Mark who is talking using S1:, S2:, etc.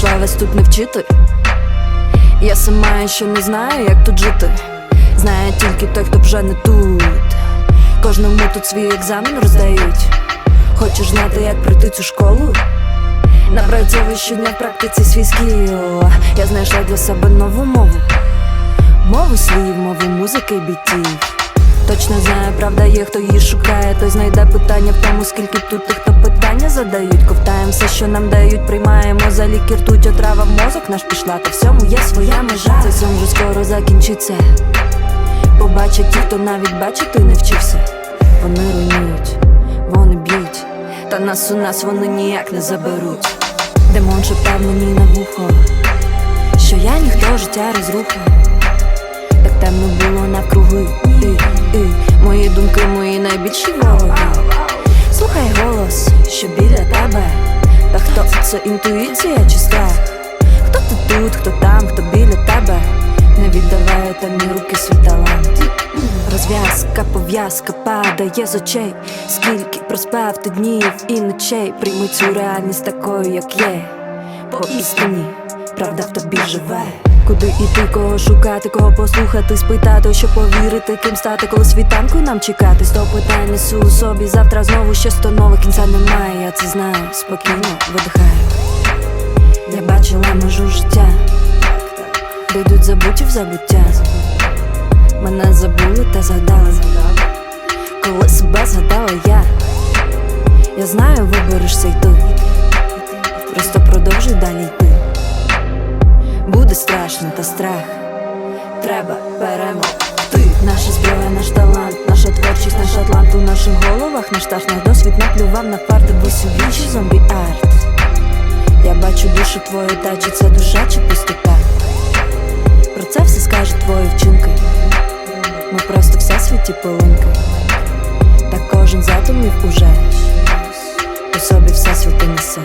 S1: прийшла вас тут не вчити. Я сама ще не знаю, як тут жити. Знає тільки той, хто вже не тут. Кожному тут свій екзамен роздають. Хочеш знати, як пройти цю школу? Напрацьовуй щодня в практиці свій скіл. Я знайшла для себе нову мову. Мову слів, мову музики бітів. Точно знаю, правда, є, хто її шукає, той знайде питання в тому, скільки тут тих, хто питання задають. Ковтаємо все, що нам дають, приймаємо за ліки ртуть, отрава в мозок наш пішла, та всьому є своя межа. Це сон вже скоро закінчиться. Побачать ті, хто навіть бачити не вчився. Вони руйнують, вони б'ють, та нас у нас вони ніяк не заберуть. Демон шептав мені на вухо, що я ніхто життя розрухав. Так темно було навкруги найбільші Слухай голос, що біля тебе. Та хто це? Інтуїція чи страх? Хто ти тут, хто там, хто біля тебе? Не віддавай темні руки свій Розв'язка, пов'язка падає з очей. Скільки проспав ти днів і ночей? Прийми цю реальність такою, як є. Поістині, правда в тобі живе Куди іти, кого шукати, кого послухати, спитати, що повірити, ким стати, коли світанку нам чекати. Сто питань несу у собі, завтра знову ще сто нових кінця немає, я це знаю, спокійно видихаю. Я бачила межу життя, де йдуть забуті в забуття. Мене забули та згадали, коли себе згадала я. Я знаю, виберешся й ти. Треба перемогти. Наша зброя, наш талант, наша творчість, наш атлант у наших головах, наш стаж, наш досвід наплював на фарти, бо вічі зомбі арт. Я бачу душу твою, та чи це душа, чи пустота. Про це все скажуть твої вчинки. Ми просто всесвіті пилинки. Та кожен з атомів уже у собі всесвіти несе.